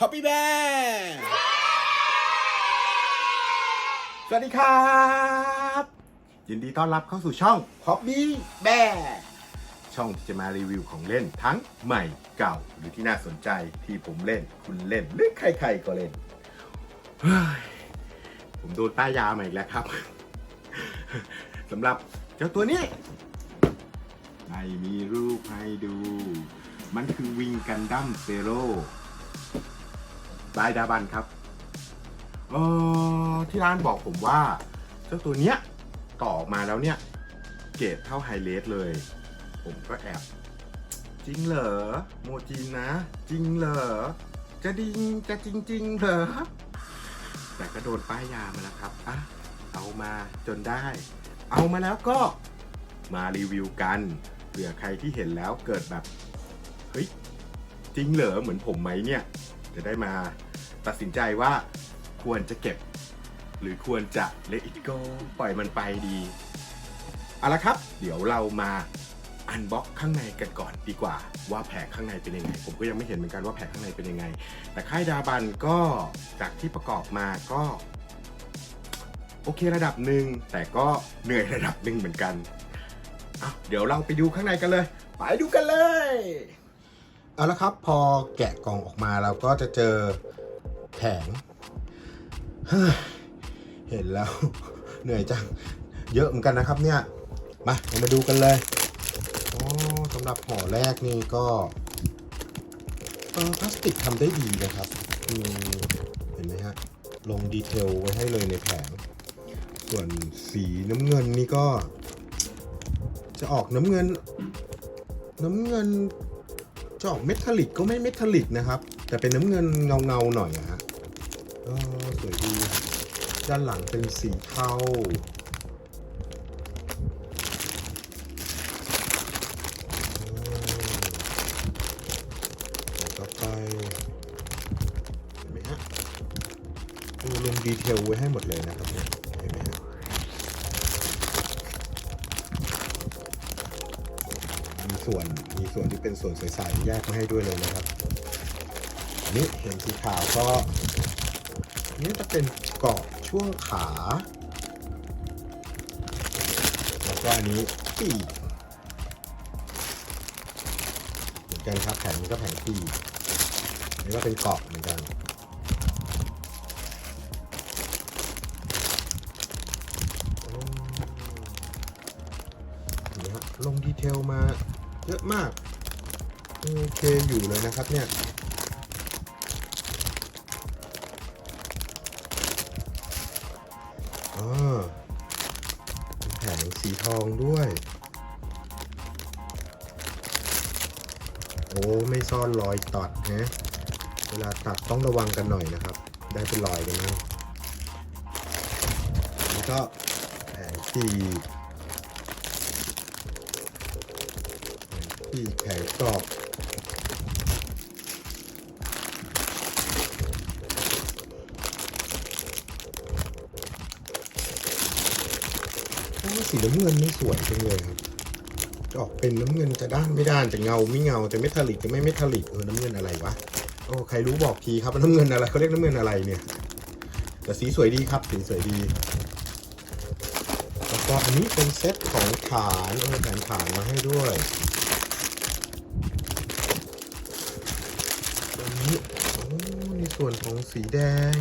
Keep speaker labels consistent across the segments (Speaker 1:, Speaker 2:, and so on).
Speaker 1: ฮอปปี้แบงสวัสดีครับ ยินดีต้อนรับเข้าสู่ช่อง Hobby Bear ช่องที่จะมารีวิวของเล่นทั้งใหม่เก่าหรือที่น่าสนใจที่ผมเล่น คุณเล่น หรือใครๆก็เล่น เฮ้ย ผมโดนป้ายยามาอีกแล้วครับ สำหรับเจ้าตัวนี้ไม่มีรูปให้ดู มันคือวิงกันดั้มเซโร่ ลายดาบันครับเออที่ร้านบอกผมว่า เจ้าตัวเนี้ยต่อออกมาแล้วเนี่ย เกรดเท่าไฮเลสเลย ผมก็แอบ จริงเหรอโมจินนะ จริงเหรอ จะดิงจะจริงๆเหรอ แต่ก็โดนป้ายยามาแล้วครับอะเอามาจนได้ เอามาแล้วก็มารีวิวกันเผื่อใครที่เห็นแล้วเกิดแบบ เฮ้ย จริงเหรอเหมือนผมไหมเนี่ย จะได้มาตัดสินใจว่าควรจะเก็บ หรือควรจะเลอิ t โกปล่อยมันไปดีเอาละครับ เดี๋ยวเรามาอันบ็อกข้างในกันก่อนดีกว่า ว่าแผงข้างในเป็นยังไง ผมก็ยังไม่เห็นเหมือนกันว่าแผงข้างในเป็นยังไง แต่ค่ายดาบันก็จากที่ประกอบมาก็ โอเคระดับหนึ่งแต่ก็เหนื่อยระดับหนึ่งเหมือนกันเดี๋ยวเราไปดูข้างในกันเลย ไปดูกันเลย เอาละครับพอแกะกล่องออกมาเราก็จะเจอแผงเฮ้ยเห็นแล้ว เหนื่อยจัง เยอะเหมือนกันนะครับเนี่ย มาเรามาดูกันเลยอ๋อสำหรับห่อแรกนี่ก็เออพลาสติกทำได้ดีนะครับเห็นไหมฮะ ลงดีเทลไว้ให้เลยในแผง ส่วนสีน้ำเงินนี่ก็ จะออกน้ำเงิน น้ำเงิน จะออกเมทัลลิกก็ไม่เมทัลลิกนะครับ แต่เป็นน้ำเงินเงาเงาๆหน่อยอะฮะก็สวยดีด้านหลังเป็นสีเทาต่อไปเห็นไหมฮะดูลงดีเทลไว้ให้หมดเลยนะครับเนี่ยเห็นไหมฮะ มีส่วนมีส่วนที่เป็นส่วนใสๆแยกมาให้ด้วยเลยนะครับอันนี้เห็นสีขาวก็นี่จะเป็นเกาะช่วงขา แล้วก็อันนี้ปีกเหมือนกันครับแผงนี้ก็แผงปีกนนี้ก็เป็นเกาะเหมือนกันโอ้นี่ฮะลงดีเทลมา เยอะมาก โอเคอยู่เลยนะครับเนี่ยอ๋อมีแผงสีทองด้วย โอ้ ไม่ซ่อนรอยตัดนะ เวลาตัดต้องระวังกันหน่อยนะครับ ได้เป็นรอยกันนะแล้วก็แผงปี กปีกแผงกรอบสีน้ำเงินนี่สวยจังเลยครับจะออกเป็นน้ำเงินจะด้านไม่ด้านจะเงาไม่เงาจะเมทัลลิกจะไม่เมทัลลิกเออน้ำเงินอะไรวะโอ้ใครรู้บอกทีครับว่าน้ำเงินอะไรเขาเรียกน้ำเงินอะไรเนี่ยแต่สีสวยดีครับสีสวยดีแล้วก็อันนี้เป็นเซตของฐานเออแผนฐานมาให้ด้วย นี้โอ้ในส่วนของสีแดง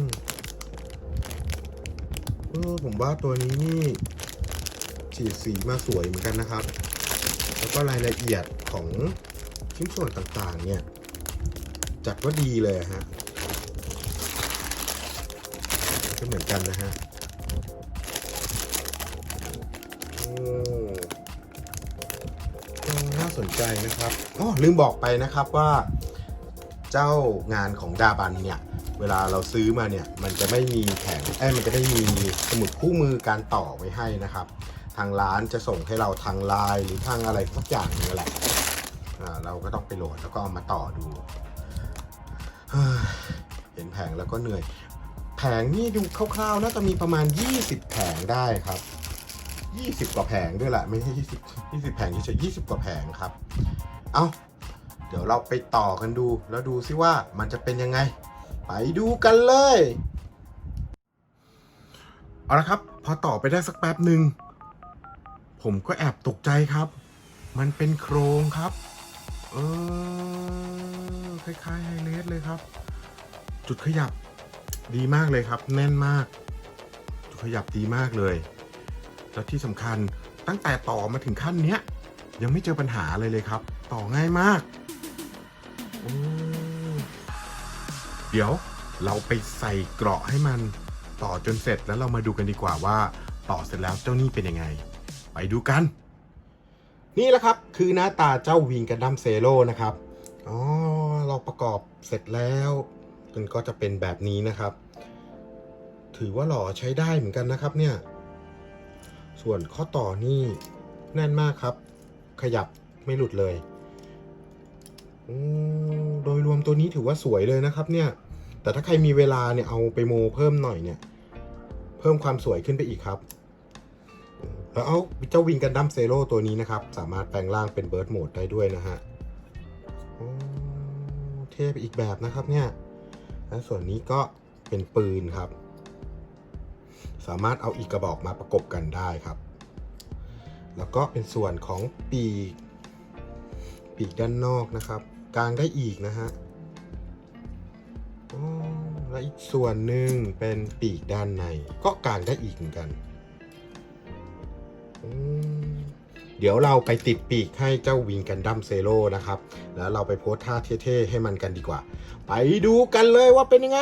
Speaker 1: เออผมว่าตัวนี้นี่ฉีดสีมาสวยเหมือนกันนะครับ แล้วก็รายละเอียดของชิ้นส่วนต่างๆ เนี่ย จัดว่าดีเลยฮะก็เหมือนกันนะฮะโอ้น่าสนใจนะครับอ๋อลืมบอกไปนะครับว่า เจ้างานของดาบันเนี่ย เวลาเราซื้อมาเนี่ย มันจะไม่มีแผงเอ้ยมันจะไม่มีสมุดคู่มือการต่อไว้ให้นะครับ ทางร้านจะส่งให้เราทางไลน์หรือทางอะไรสักอย่างนึงแหละอ่าเราก็ต้องไปโหลดแล้วก็เอามาต่อดูเฮ้ยเห็นแผงแล้วก็เหนื่อย แผงนี่ดูคร่าวๆน่าจะมีประมาณ 20 แผงได้ครับ 20 กว่าแผงด้วยแหละไม่ใช่20 20 แผงเฉยๆ20 กว่าแผงครับ เอา เดี๋ยวเราไปต่อกันดู แล้วดูซิว่ามันจะเป็นยังไง ไปดูกันเลย เอาละครับ พอต่อไปได้สักแป๊บหนึ่งผมก็แอบตกใจครับ มันเป็นโครงครับ เออ คล้ายๆไฮเลสเลยครับ จุดขยับดีมากเลยครับ แน่นมาก จุดขยับดีมากเลย แล้วที่สำคัญตั้งแต่ต่อมาถึงขั้นเนี้ยยังไม่เจอปัญหาเลยเลยครับ ต่อง่ายมาก เดี๋ยวเราไปใส่เกราะให้มันต่อจนเสร็จแล้วเรามาดูกันดีกว่าว่า ต่อเสร็จแล้วเจ้านี่เป็นยังไง ไปดูกัน นี่แหละครับ คือหน้าตาเจ้าวิงกันดัมเซโลนะครับอ๋อเราประกอบเสร็จแล้วมันก็จะเป็นแบบนี้นะครับ ถือว่าหล่อใช้ได้เหมือนกันนะครับเนี่ย ส่วนข้อต่อนี่แน่นมากครับ ขยับไม่หลุดเลย โดยรวมตัวนี้ถือว่าสวยเลยนะครับ เนี่ย แต่ถ้าใครมีเวลาเนี่ยเอาไปโมเพิ่มหน่อยเนี่ย เพิ่มความสวยขึ้นไปอีกครับ แล้วเอาเจ้าวิงกันดัมเซโ o ตัวนี้นะครับ สามารถแปลงร่างเป็นเบิร์ดโหมดได้ด้วยนะฮะเทพอีกแบบนะครับเนี่ย และส่วนนี้ก็เป็นปืนครับ สามารถเอาอีกกระบอกมาประกบกันได้ครับ แล้วก็เป็นส่วนของปีก ปีกด้านนอกนะครับ กลางได้อีกนะฮะและอีกส่วนหนึ่งเป็นปีกด้านใน ก็กลางได้อีกเหมือนกัน เดี๋ยวเราไปติดปีกให้เจ้าวิงกันดัมเซโร่นะครับ แล้วเราไปโพสท่าเท่ๆให้มันกันดีกว่า ไปดูกันเลยว่าเป็นยังไง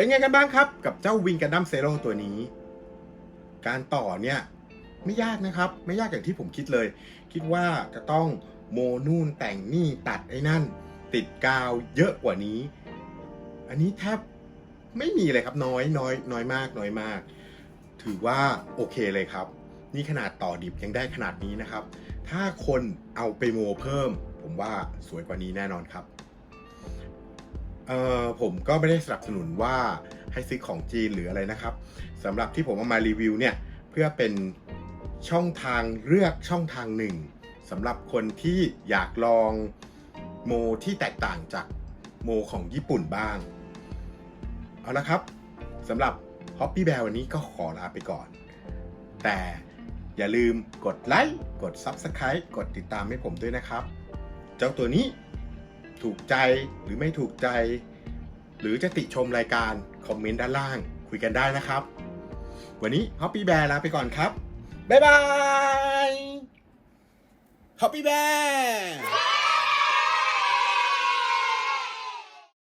Speaker 1: เป็นไงกันบ้างครับ กับเจ้าวิงกันดัมเซโ o ตัวนี้ การต่อเนี่ย ไม่ยากนะครับ ไม่ยากอย่างที่ผมคิดเลย คิดว่าจะต้องโมนู่นแต่งนี่ตัดไอ้นั่น ติดกาวเยอะกว่านี้ อันนี้แทบไม่มีเลยครับน้อยน้อยน้อยมากน้อยมาก ถือว่าโอเคเลยครับ นี่ขนาดต่อดิบยังได้ขนาดนี้นะครับ ถ้าคนเอาไปโมเพิ่ม ผมว่าสวยกว่านี้แน่นอนครับ เอ่อผมก็ไม่ได้สนับสนุนว่าให้ซื้อของจีนหรืออะไรนะครับสำหรับที่ผมเอามารีวิวเนี่ยเพื่อเป็นช่องทางเลือกช่องทางหนึ่งสำหรับคนที่อยากลองโมที่แตกต่างจากโมของญี่ปุ่นบ้าง เอาละครับสำหรับ Hobby Bear วันนี้ก็ขอลาไปก่อน แต่อย่าลืมกดไลค์ กด Subscribe กดติดตามให้ผมด้วยนะครับ เจ้าตัวนี้ ถูกใจหรือไม่ถูกใจ หรือจะติชมรายการคอมเมนต์ด้านล่างคุยกันได้นะครับ วันนี้ฮอปปี้แบร์ลาไปก่อนครับ บ๊ายบายฮอปปี้แบร์